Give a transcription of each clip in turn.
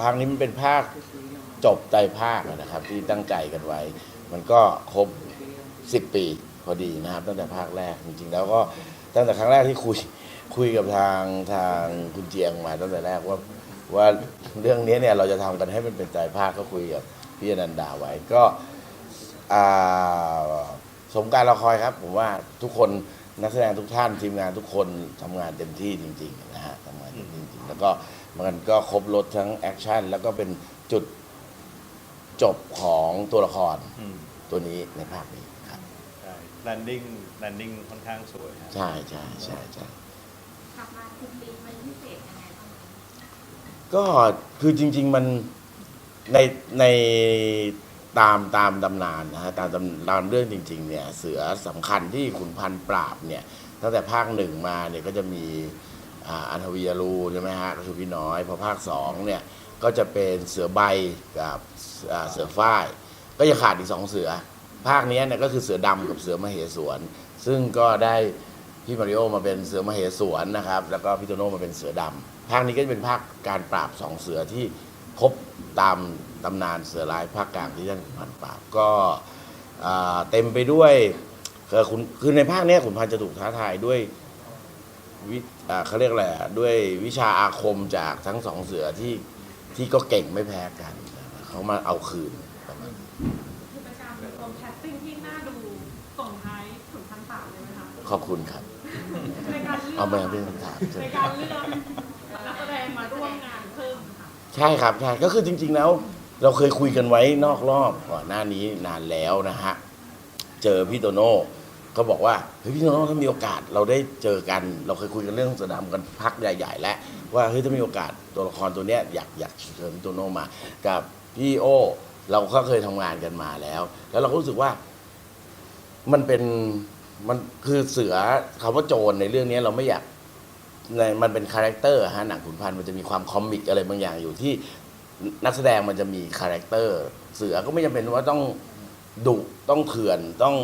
ภาคนี้มันเป็นภาคจบไตรภาคนะครับ ที่ตั้งใจกันไว้ มันก็ครบ 10 ปีพอดีนะครับ ตั้งแต่ภาคแรกจริงๆ แล้วก็ตั้งแต่ครั้งแรกที่คุยคุยกับทางทางคุณเจียงมาตั้งแต่แรกว่าว่าเรื่องนี้เนี่ยเราจะทำกันให้มันเป็นไตรภาคก็คุยกับพี่อนันดาไว้ก็สมการเราคอยครับ ผมว่าทุกคนนักแสดงทุกท่านทีมงานทุกคนทำงานเต็มที่จริง ๆ นะฮะทำงานเต็มที่จริงๆแล้วก็ มันก็ครบรถทั้งแอคชั่นแล้วก็เป็นจุดจบของตัวละครอืมตัวนี้ในภาคนี้ครับ ใช่ landing landing ค่อนข้างสวยฮะ ใช่ใช่ใช่ใช่ กลับมาคุณปีมันพิเศษยังไงบ้างคะก็คือจริง ๆ มันในในตามตามตำนานนะฮะตามตำตามเรื่องจริง ๆ เนี่ย เสือสำคัญที่ขุนพันธุ์ปราบเนี่ยตั้งแต่ภาคหนึ่งมาเนี่ยก็จะมี อันทวียรูใช่ไหมฮะก็คือพี่น้อยพอภาคสองเนี่ยก็จะเป็นเสือใบกับเสือฝ้าย ก็จะขาดอีกสองเสือ ภาคนี้เนี่ยก็คือเสือดำกับเสือมเหสวน ซึ่งก็ได้พี่มาริโอมาเป็นเสือมเหสวนนะครับ แล้วก็พี่โตโน่มาเป็นเสือดำภาคนี้ก็จะเป็นภาคการปราบสองเสือที่ครบตามตำนานเสือร้ายภาคกลางที่ท่านขุนพันปราบก็เต็มไปด้วยเอ่อคุณคือในภาคนี้ขุนพันจะถูกท้าทายด้วยวิ เขาเรียกอะไรอะด้วยวิชาอาคมจากทั้งสองเสือที่ที่ก็เก่งไม่แพ้กัน เขามาเอาคืนประมาณนี้คือเป็นการรวมแคสติ้งที่น่าดูส่งท้ายขุนพันสามเลยไหมคะขอบคุณครับในการเลือกเอามาเป็นคำถามในการเลือกนักแสดงมาร่วมงานเพิ่มค่ะใช่ครับใช่ก็คือจริง ๆแล้ว เราเคยคุยกันไว้นอกรอบก่อนหน้านี้นานแล้วนะฮะเจอพี่โตโน่ ก็บอกว่าเฮ้ยพี่โตโน่ถ้ามีโอกาสเราได้เจอกัน เราเคยคุยกันเรื่องสนามกันพักใหญ่ ๆ แล้วว่าเฮ้ยถ้ามีโอกาสตัวละครตัวเนี้ยอยากอยากเชิญพี่โตโน่มากับพี่โอ เราก็เคยทำงานกันมาแล้ว แล้วเราก็รู้สึกว่า มันเป็นมันคือเสือคำว่าโจรในเรื่องนี้เราไม่อยากในมันเป็นคาแรคเตอร์ฮะหนังขุนพันธ์มันจะมีความคอมิกอะไรบางอย่างอยู่ที่นักแสดงมันจะมีคาแรคเตอร์เสือก็ไม่จำเป็นว่าต้องดุต้องเถื่อนต้อง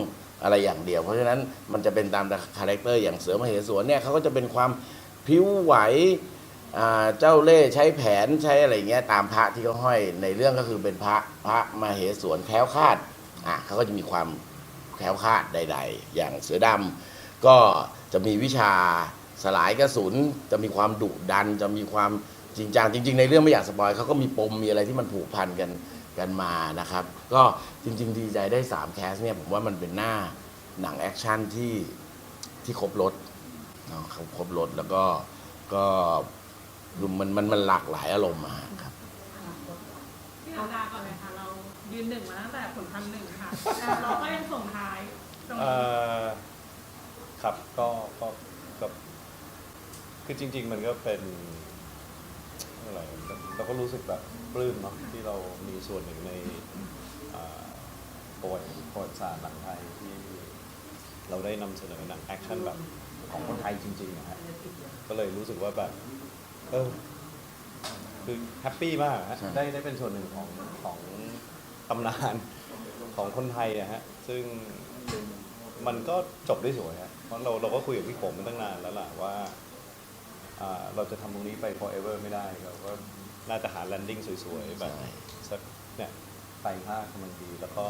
อะไรอย่างเดียว เพราะฉะนั้นมันจะเป็นตามคาแรคเตอร์อย่างเสือมเหสวนเนี่ยเขาก็จะเป็นความพิ้วไหวเจ้าเล่ใช้แผนใช้อะไรเงี้ยตามพระที่เขาห้อยในเรื่องก็คือเป็นพระพระมเหสวนแคล้วคาดอะเขาก็จะมีความแคล้วคาดใด ๆ อย่างเสือดำก็จะมีวิชาสลายกระสุนจะมีความดุดัน จะมีความจริงจังจริง ๆ ในเรื่องไม่อยากสปอยเขาก็มีปมมีอะไรที่มันผูกพันกัน กันมานะครับ ก็จริงๆดีใจได้ 3 แคสเนี่ยผมว่ามันเป็นหน้าหนังแอคชั่นที่ที่ครบรถเนาะครบรถแล้วก็ก็ดูมันมันมันหลากหลายอารมณ์มาครับพี่นาดาก่อนเลยค่ะเรายืนหนึ่งมาตั้งแต่ขุนพันหนึ่งค่ะเราก็ยังส่งท้ายตรงเอ่นี้อครับก็ก็ก็คือจริง ๆ มันก็เป็น อะไรเราก็รู้สึกแบบปลื้มเนาะที่เรามีส่วนหนึ่งในอ่าประวัติประวัติศาสตร์หนังไทยที่เราได้นำเสนอหนังแอคชั่นแบบของคนไทยจริงๆนะฮะก็เลยรู้สึกว่าแบบเออคือแฮปปี้มากฮะใช่ได้ได้เป็นส่วนหนึ่งของของตำนานของคนไทยอะฮะซึ่งมันก็จบได้สวยฮะเพราะเราเราก็คุยกับพี่ผมมาตั้งนานแล้วล่ะว่าอ่า เราจะทำตรงนี้ไป forever ไม่ได้เราก็น่าจะหา landing สวยๆ แบบใช่สักเนี่ยไตรภาคกำลังดี แล้วก็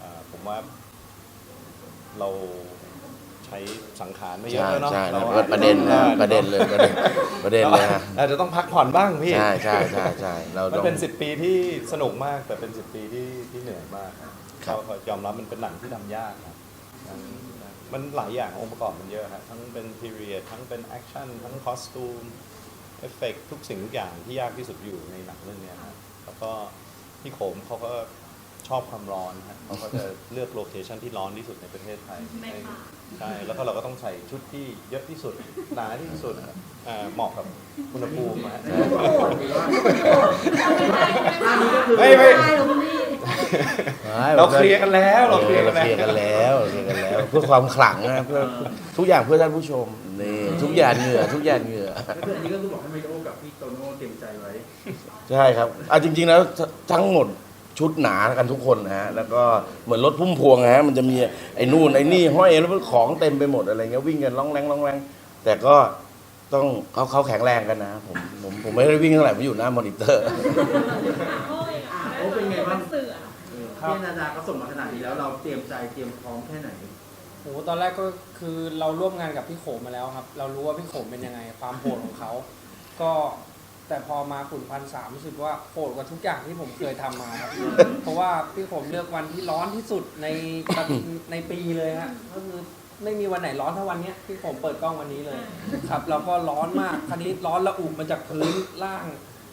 อ่าผมว่าเราใช้สังขารไม่เยอะใช่แล้วเนาะใช่เราแล้วอาจจประเด็นนะออประเด็นเลยประเด็นประเด็นเลยฮะอาจจะต้องพักผ่อนบ้างพี่ ใช่ใช่ใช่ใช่เรามันต้องเป็นสิบปีที่สนุกมากแต่เป็นสิบปีที่ที่เหนื่อยมากครับครับก็ยอมรับมันเป็นหนังที่ทำยากครับ มันหลายอย่างองค์ประกอบมันเยอะครับทั้งเป็นพีเรียดทั้งเป็นแอคชั่นทั้งคอสตูมเอฟเฟกทุกสิ่งทุกอย่างที่ยากที่สุดอยู่ในหนังเรื่องนี้ครับแล้วก็พี่โขมเขาก็ ชอบความร้อนครับเขาก็จะเลือกโลเคชันที่ร้อนที่สุดในประเทศไทยในป่าใช่แล้วก็เราก็ต้องใส่ชุดที่เยอะที่สุดหนาที่สุดอ่าเหมาะกับอุณหภูมินะฮะไม่ไม่เราเคลียร์กันแล้วเราเคลียร์กันเราแล้วเคลียร์กันแล้วเคลียร์กันแล้ว เพื่อความขลังนะเพื่อทุกอย่างเพื่อท่านผู้ชมนี่ทุกอย่างเหงื่อทุกอย่างเหงื่อ ก็คืออันนี้ก็คือบอกให้ไมโอกับพี่โตโน่เตรียมใจไว้ ใช่ครับอะจริงๆแล้วทั้งหมด ชุดหนากันทุกคนนะฮะแล้วก็เหมือนรถพุ่มพวงนะฮะมันจะมีไอ้นู่นไอ้นี่ห้อยแล้วของเต็มไปหมดอะไรเงี้ยวิ่งกันล่องแรงล่องแรงแต่ก็ต้องเขาเขาแข็งแรงกันนะผมผมผมไม่ได้วิ่งเท่าไหร่ผมอยู่หน้ามอนิเตอร์ โอ้ยโอ้เป็นไงบ้างเสือพี่นาดาเขาส่งมาขนาดนี้แล้วเราเตรียมใจเตรียมพร้อมแค่ไหน โหตอนแรกก็คือเราร่วมงานกับพี่โขมมาแล้วครับ เรารู้ว่าพี่โขมเป็นยังไง ความโหดของเขา ก็ แต่พอมาขุนพันสามรู้สึกว่าโหดกว่าทุกอย่างที่ผมเคยทำมาครับ เพราะว่าพี่โขมเลือกวันที่ร้อนที่สุดในในปีเลยฮะก็คือไม่มีวันไหนร้อนเท่าวันเนี้ยพี่โขมเปิดกล้องวันนี้เลย ครับ แล้วก็ร้อนมากคันนี้ร้อนระอุมาจากพื้นล่าง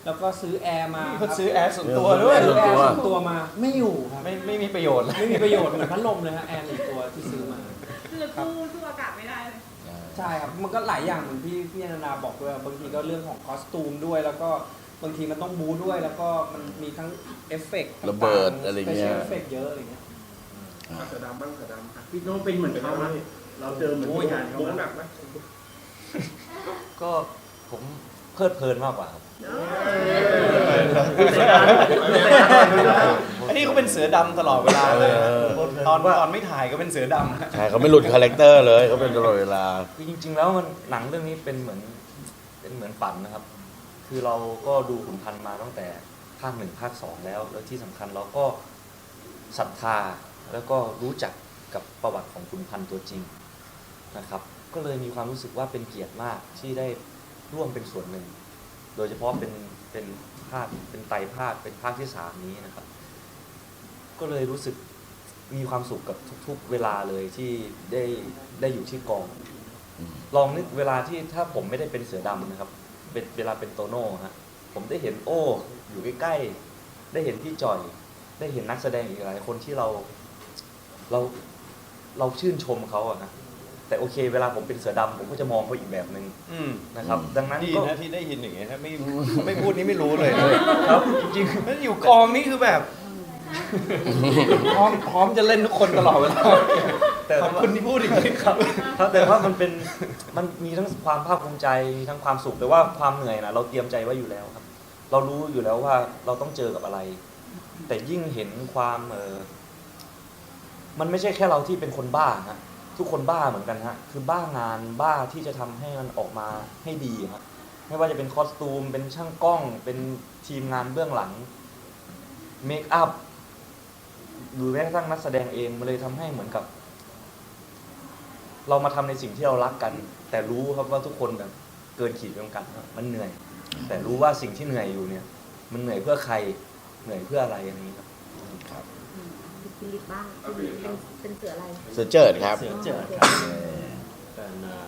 แล้วก็ซื้อแอร์มามีคคนรับซื้อแอร์ส่วนตัวเออด้วย ซื้อแอร์ส่วนตัวมาไม่อยู่ครับ ไม่ไม่มีประโยชน์เลย ไม่มีประโยชน์เหมือนพัดลมเลยฮะแอร์หนึ่งตัวที่ซื้อมา คือสู้สู้อากาศไม่ได้เลย ใช่ครับ มันก็หลายอย่างเหมือนที่พี่อนันดาบอกด้วย บางทีก็เรื่องของคอสตูมด้วย แล้วก็บางทีมันต้องบูด้วย แล้วก็มันมีทั้งเอฟเฟกต์ระเบิดอะไรเงี้ยเอฟเฟกต์เยอะอะไรเงี้ยเสือดำบ้างเสือดำอะพี่โน้ตเป็นเหมือนเขาไหมเราเจอเหมือนพี่การเขาหนักไหมก็ผมเพลิดเพลินมากกว่าครับอัน นี้เขาเป็นเสือดำตลอดเวลาเลยเออตอนตอนไม่ถ่ายก็เป็นเสือดำใช่เขาไม่หลุดคาแรคเตอร์เลยเขาเป็นตลอดเวลา คือจริง ๆ แล้วมันหนังเรื่องนี้เป็นเหมือนเป็นเหมือนฝันนะครับ คือเราก็ดูขุนพันธ์มาตั้งแต่ภาคหนึ่งภาคสองแล้ว แล้วที่สำคัญเราก็ศรัทธาแล้วก็รู้จักกับประวัติของขุนพันธ์ตัวจริงนะครับ ก็เลยมีความรู้สึกว่าเป็นเกียรติมากที่ได้ร่วมเป็นส่วนหนึ่ง โดยเฉพาะเป็นเป็นภาคเป็นไตรภาคเป็นภาคที่สามนี้นะครับ ก็เลยรู้สึกมีความสุขกับทุก ๆ เวลาเลยที่ได้ได้อยู่ที่กอง อืม ลองนึกเวลาที่ถ้าผมไม่ได้เป็นเสือดำนะครับ เป็นเวลาเป็นโตโน่ฮะผมได้เห็นโอ้ อยู่ใกล้ๆได้เห็นพี่จอย ได้เห็นนักแสดงอีกหลายคนที่เราเราเราชื่นชมเขาอะนะแต่โอเค เวลาผมเป็นเสือดำผมก็จะมองเขาอีกแบบหนึ่งอืมนะครับ ดังนั้นดีก็นะที่ได้ยินอย่างเงี้ยถ้าไม่ไม่พูดนี่ไม่รู้เลยครับจริงแล้วอยู่กองนี่คือแบบๆ พร้อมพร้อมจะเล่นทุกคนตลอดเวลาแต่ขอบคุณที่พูดอีกทีครับครับแต่ว่ามันเป็นมันมีทั้งความภาคภูมิใจมีทั้งความสุขแต่ว่าความเหนื่อยนะเราเตรียมใจไว้อยู่แล้วครับ เรารู้อยู่แล้วว่าเราต้องเจอกับอะไร แต่ยิ่งเห็นความเออมันไม่ใช่แค่เราที่เป็นคนบ้าฮะทุกคนบ้าเหมือนกันฮะคือบ้างานบ้าที่จะทำให้มันออกมาให้ดีครับไม่ว่าจะเป็นคอสตูมเป็นช่างกล้องเป็นทีมงานเบื้องหลังเมคอัพ หรือแม้กระทั่งนักแสดงเองมันเลยทำให้เหมือนกับ เรามาทำในสิ่งที่เรารักกัน แต่รู้ครับว่าทุกคนแบบเกินขีดจำกัดครับมันเหนื่อย แต่รู้ว่าสิ่งที่เหนื่อยอยู่เนี่ย มันเหนื่อยเพื่อใครเหนื่อยเพื่ออะไรอย่างนี้ครับฟิลิปบ้างเป็นเป็นเสืออะไรเสือเจิดครับ เสือเจิดครับเป็นเอ่อ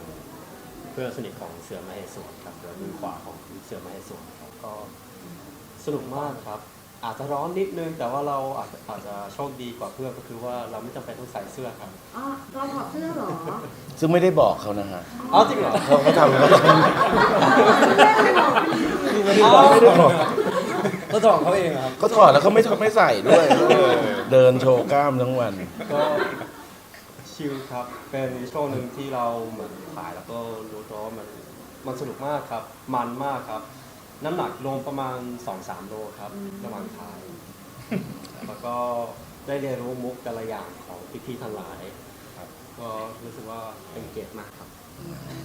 เพื่อนสนิทของเสือมเหสวนครับเดี๋ยวมือขวาของเสือมเหสวนครับก็สนุกมากครับ อาจจะร้อนนิดนึง แต่ว่าเราอาจจะอาจจะโชคดีกว่าเพื่อนก็คือว่าเราไม่จำเป็นต้องใส่เสื้อครับอ๋อเราถอดเสื้อเหรอซึ่งไม่ได้บอกเขานะฮะอ๋อจริงเหรอเขาเขาทำเขาทคือไม่ได้บอกไม่ได้บอกเขาถอดเขาเองอะครับำเขาถอดแล้วเขาไม่ถอดไม่ใส่ด้วย เดินโชว์กล้ามทั้งวัน ก็ชิลครับ เป็นช่วงหนึ่งที่เราเหมือนถ่ายแล้วก็รู้ตัวว่ามันมันสนุกมากครับ มันมากครับ น้ำหนักลงประมาณ 2-3 โลครับ ระหว่างถ่ายแล้วก็ได้เรียนรู้มุกแต่ละอย่างของพี่ๆทั้งหลายครับ ก็รู้สึกว่าเป็นเกียรติมากครับ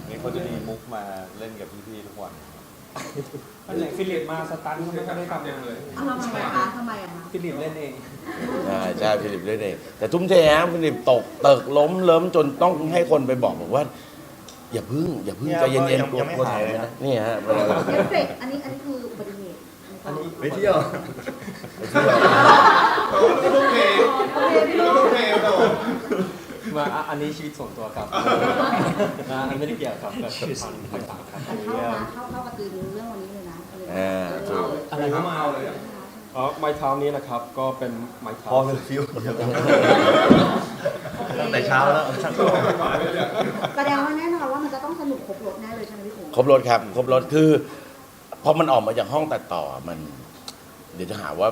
นี่เขาจะมีมุกมาเล่นกับพี่ๆทุกวัน อันไหนฟิลิปมาสตันเขาไม่ค่อยได้ทำงานเลยทำไมคะทำไมอะคะฟิลิปเล่นเองใช่ใช่ฟิลิปด้วยเองแต่ทุ่มเทฮะฟิลิปตกเติกล้มเลิ้มจนต้องให้คนไปบอกบอกว่า อย่าพึ่งอย่าพึ่งเนี่ยใจเย็นยังๆกลัวยังไม่กลัวหายเลยนะนี่ฮะเวลาเราเอฟเฟกต์อันนี้อันนี้คืออุบัติเหตุอันนี้ไปเที่ยวมาอะอันนี้ชีวิตส่วนตัวครับนะอันไม่ได้เกี่ยวกับกับพันธุ์ต่างๆครับอันเข้านะเข้าเข้ากับตีมเรื่องวันนี้เลยนะอะไรอ่าถูกอะไรก็มาเลยอ๋อไม้เท้านี้นะครับก็เป็นไม้เท้าพอเป็นฟิวตั้งแต่เช้าแล้วแสดงว่าแน่นอน ครบรถแน่เลยใช่ไหมพี่โขงครบรถครับ ครบรถคือพอมันออกมาจากห้องตัดต่อมัน เดี๋ยวจะหาว่า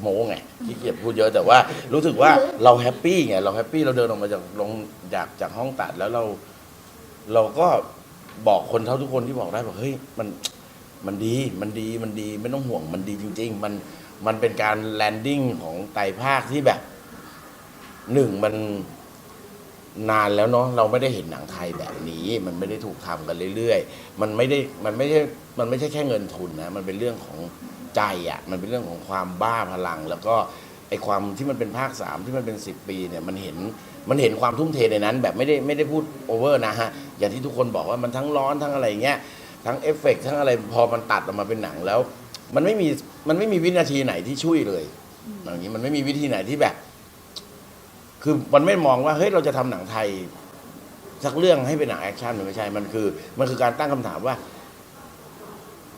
โม้ไงขี้เกียจพูดเยอะแต่ว่า รู้สึกว่าเราแฮปปี้ไงเราแฮปปี้เราเดินออกมาจากลงจากจากห้องตัดแล้วเรา เราก็บอกคนเท่าทุกคนที่บอกได้บอกเฮ้ยมันมันดีมันดีมันดีไม่ต้องห่วงมันดีจริง ๆ มันมันเป็นการแลนดิ้งของไตรภาคที่แบบหนึ่งมัน นานแล้วเนาะเราไม่ได้เห็นหนังไทยแบบนี้ มันไม่ได้ถูกทำกันเรื่อยๆ มันไม่ได้มันไม่ใช่มันไม่ใช่แค่เงินทุนนะมันเป็นเรื่องของใจอะมันเป็นเรื่องของความบ้าพลัง แล้วก็ไอความที่มันเป็นภาคสามที่มันเป็นสิบปีเนี่ยมันเห็นมันเห็นความทุ่มเทในนั้น แบบไม่ได้ไม่ได้พูดโอเวอร์นะฮะอย่างที่ทุกคนบอกว่ามันทั้งร้อนทั้งอะไรอย่างเงี้ยทั้งเอฟเฟกต์ทั้งอะไรพอมันตัดออกมาเป็นหนังแล้ว มันไม่มีมันไม่มีวินาทีไหนที่ช่วยเลยอย่างนี้มันไม่มีวิธีไหนที่แบบ คือมันไม่มองว่าเฮ้ยเราจะทำหนังไทย สักเรื่องให้เป็นหนังแอคชั่นมันไม่ใช่ มันคือ มันคือการตั้งคำถามว่า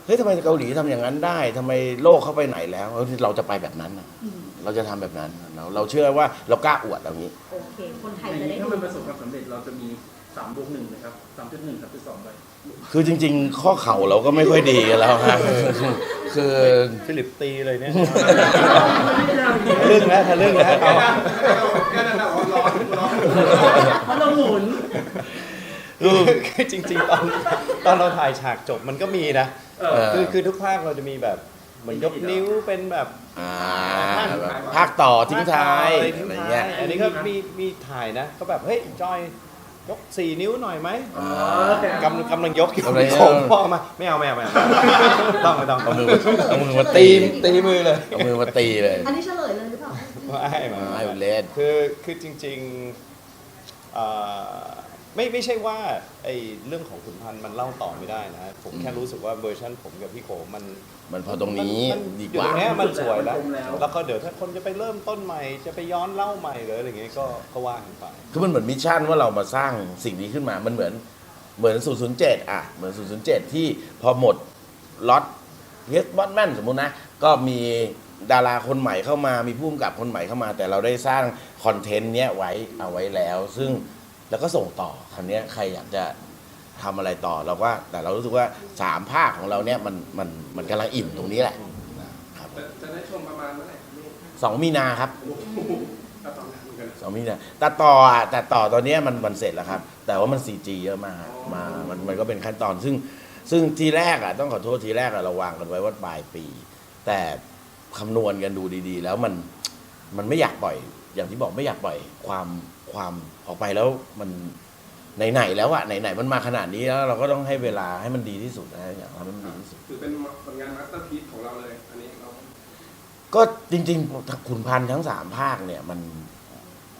เฮ้ยทำไมเกาหลีทำอย่างนั้นได้ทำไมโลกเข้าไปไหนแล้วเออเราจะไปแบบนั้นน่ะอืมเราจะทำแบบนั้นเราเราเชื่อว่าเรากล้าอวดอย่างนี้โอเคคนไทยอย่างจะได้นี้ถ้าดูมันประสบความสำเร็จเราจะมีสามบวกหนึ่งนะครับสามจุดหนึ่งสามจุดสองไปคือจริง ๆ ข้อเข่าเราก็ไม่ค่อยดีกันแล้วฮะ คือฟิลิปตีเลยเนี่ยเรื่เรื่องแล้วทะเรื่องแล้วเอาเพราะเราหมุนคือคือจริง ๆ ตอนตอนเราถ่ายฉากจบมันก็มีนะเออคือคือทุกภาคเราจะมีแบบเหมือนยกนิ้วเป็นแบบอ่าภาคต่อทิ้งท้ายอะไรอะทิ้งไรท้าเงี้ยยอันนี้ก็มีมีถ่ายนะ ก็แบบเฮ้ยจอย ยกสี่นิ้วหน่อยไหมอ่ากำลังกำลังยกอยู่กำลังยกผมพ่อมาไม่เอาไม่เอาไม่เอาต้องไม่ต้องเอามือเอามือมาตีตีตีมือเลยเอามือมาตีเลย อันนี้เฉลยเลยหรือเปล่าไม่ไม่ให้ไม่เล่นคือคือจริงๆเอ่อ ไม่ไม่ใช่ว่าไอ้เรื่องของขุนพันธ์มันเล่าต่อไม่ได้นะผมแค่รู้สึกว่าเวอร์ชันผมกับพี่โขมันมันพอตรงนี้มันดีอกยู่ว่าตรงเนี้ยมันสวยแล้วมันคมแล้ว แล้วก็เดี๋ยวถ้าคนจะไปเริ่มต้นใหม่ จะไปย้อนเล่าใหม่หรืออะไรอย่างเงี้ยก็ก็ว่ากันไป คือมันเหมือนมิชชั่นว่าเรามาสร้างสิ่งนี้ขึ้นมา มันเหมือนเหมือน 007 อะ เหมือน 007 ที่พอหมดล็อตเฮสบอตแมนสมมุตินะ ก็มีดาราคนใหม่เข้ามา มีผู้กำกับคนใหม่เข้ามา แต่เราได้สร้างคอนเทนต์เนี้ยไว้เอาไว้แล้ว ซึ่ง แล้วก็ส่งต่อคันนี้ยใครอยากจะทำอะไรต่อเราก็แต่เรารู้สึกว่าสามภาคของเราเนี่ยมันมันมันกำลังอิ่มตรงนี้แหละครับจะได้ชมประมาณเมื่อไหร่สองมีนาครับก็ต้องเหมือนกันสองมีนาแต่ต่ออะแต่ต่อตอนเนี้ยมันมันเสร็จแล้วครับ แต่ว่ามัน 4G เยอะมากฮะมามันมันก็เป็นขั้นตอนซึ่งซึ่งทีแรกอะต้องขอโทษทีแรกอะเราวางกันไว้ว่าปลายปี แต่คำนวณกันดูดี ๆ แล้วมัน มันไม่อยากปล่อย อย่างที่บอกไม่อยากปล่อยความความออกไปแล้วมันไหนๆแล้วอะไหนๆมันมาขนาดนี้แล้ว เราก็ต้องให้เวลาให้มันดีที่สุดนะอยากทำให้มันดีที่สุดถือเป็นผลงานมาสเตอร์พีซของเราเลยอันนี้เราก็จริงๆขุนพันธ์ทั้งสามภาคเนี่ยมัน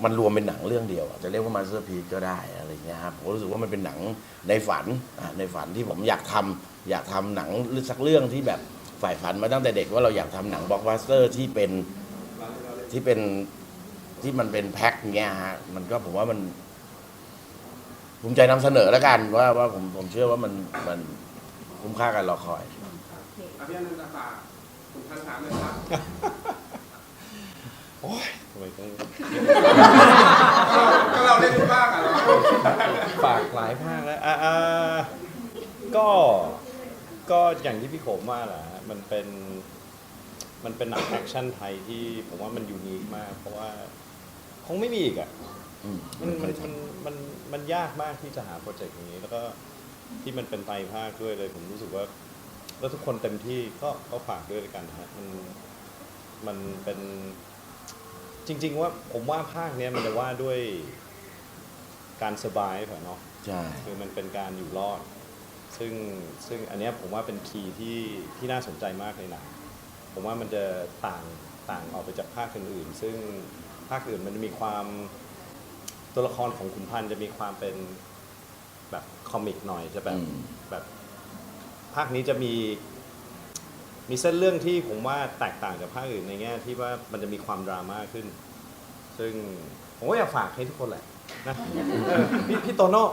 มันรวมเป็นหนังเรื่องเดียวอะจะเรียกว่ามาสเตอร์พีก็ได้อะไรเงี้ยครับผมรู้สึกว่ามันเป็นหนังในฝันอะในฝันที่ผมอยากทำอยากทำหนังสักเรื่องที่แบบฝ่ายฝันมาตั้งแต่เด็กว่าเราอยากทำหนังบล็อกบัสเตอร์ที่เป็น ที่เป็นที่มันเป็นแพ็คเงี้ยฮะมันก็ผมว่ามันภูมิใจนำเสนอแล้วกัน ว่าว่าผมผมเชื่อว่ามันมันคุ้มค่ากันรอคอย อภิอนันตฝากคุณพันถามเลยครับทำไมต้องก็เราเล่นทุกภาคอะเราฝากหลายภาคแล้วอ่าอ่าก็ก็อย่างที่พี่โขมว่าแหละฮะมันเป็น มันเป็นหนังแอคชั่นไทยที่ผมว่ามันยูนิคมาก เพราะว่าคงไม่มีอีกอะอืมมันมันมันมันมันยากมากที่จะหาโปรเจกต์อย่างนี้ แล้วก็ที่มันเป็นไตรภาคด้วยเลย ผมรู้สึกว่า แล้วทุกคนเต็มที่ก็ก็ฝากด้วยกันนะฮะมันมันเป็นจริง ๆ ว่าผมว่าภาคเนี้ยมันจะว่าด้วยการสบายเนาะใช่คือมันเป็นการอยู่รอด ซึ่งซึ่งอันเนี้ยผมว่าเป็นคีย์ที่ที่น่าสนใจมากเลยนะ ผมว่ามันจะต่างต่างออกไปจากภาคอื่นๆ ซึ่งภาคอื่นมันจะมีความตัวละครของขุนพันธ์จะมีความเป็นแบบคอมิกหน่อยจะแบบอืม แบบภาคนี้จะมี มีเส้นเรื่องที่ผมว่าแตกต่างจากภาคอื่นในแง่ที่ว่ามันจะมีความดราม่าขึ้น ซึ่งผมก็อยากฝากให้ทุกคนแหละนะเออพี่พี่โตโน่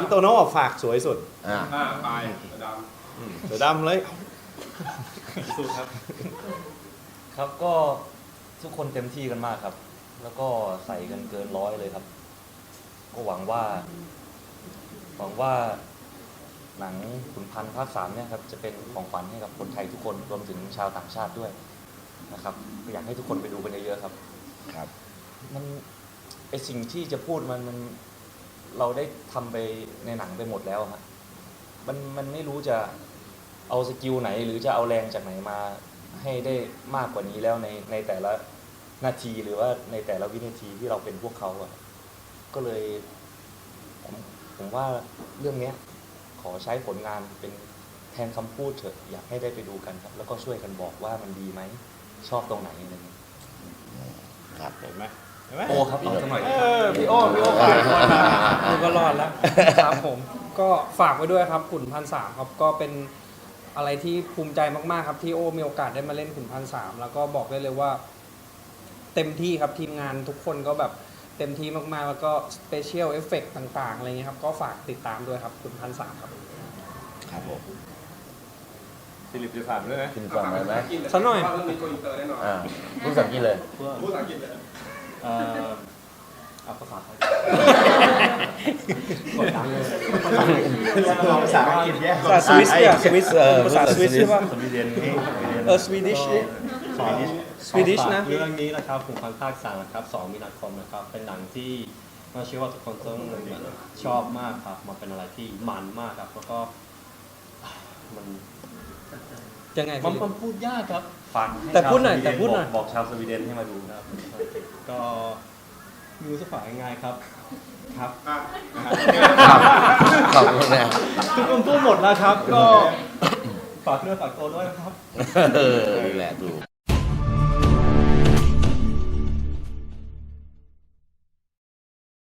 พี่โตโน่ฝากสวยสุดอ่า อ่าไปดอืมเสือดำเลย สู้ครับ ครับก็ทุกคนเต็มที่กันมากครับ แล้วก็ใส่กันเกินร้อยเลยครับ ก็หวังว่า หวังว่าหนังขุนพันธ์ภาคสามเนี่ยครับจะเป็นของขวัญให้กับคนไทยทุกคนรวมถึงชาวต่างชาติด้วยนะครับก็อยากให้ทุกคนไปดูกันเยอะๆครับ ครับ มันไอสิ่งที่จะพูดมันมันเราได้ทำไปในหนังไปหมดแล้วฮะมันมันไม่รู้จะ เอาสกิลไหนหรือจะเอาแรงจากไหนมาให้ได้มากกว่านี้แล้วในในแต่ละนาทีหรือว่าในแต่ละวินาทีที่เราเป็นพวกเขาอะก็เลยผมผมว่าเรื่องเนี้ยขอใช้ผลงานเป็นแทนคำพูดเถอะอยากให้ได้ไปดูกันครับ แล้วก็ช่วยกันบอกว่ามันดีไหมชอบตรงไหนอะไรเงี้ยครับเห็นไหมเห็นไหมโอ้ครับเอาสักหน่อยเออพี่โอ้พี่โอ้ฝากก่อนนะดูก็รอดแล้วครับผมก็ฝากไว้ด้วยครับขุนพันสามครับก็เป็น อะไรที่ภูมิใจมากๆครับที่โอมีโอกาสได้มาเล่นขุนพันสามแล้วก็บอกได้เลยว่า เต็มที่ครับทีมงานทุกคนก็แบบเต็มที่มากๆ แล้วก็สเปเชียลเอฟเฟกต่างๆอะไรเงี้ยครับ ก็ฝากติดตามด้วยครับขุนพันสามครับครับผมฟิลิปจะถามด้วยไหมคุณฟังไหมไหมสักหน่อยเรื่องนี้โกอินเตอร์แน่นอนอ่าพูดภาษาอังกฤษเลยพูดภาษาอังกฤษเลย เอ่อเอาภาษาไทยกดดันเลยภาษาอังกฤษแย่ภาษาสวิสเนี่ยสวิสเออภาษาสวิสใช่ปะสวีเดนนี่เออสวีดิชสวีดิชสวีดิชนะเรื่องนี้นะครับผมพันภาคสามนะครับสองมีนาคมนะครับ เป็นหนังที่น่าเชื่อว่าทุกคนต้องเหมือนชอบมากครับ มันเป็นอะไรที่มันมากครับ แล้วก็มันยังไงมันมันพูดยากครับฟังให้แต่พูดหน่อยชาวสวีเแต่พูดหน่อยบอกบอกชาวสวีเดนให้มาดูครับ ก็ ไมรู้จะฝากยังไงครับครับ ครับขอบคุณนะทุกคนพูดหมดแล้วครับ ก็ฝากเรื่อฝากตัวด้วยนะครับ เออนี่แหละถูก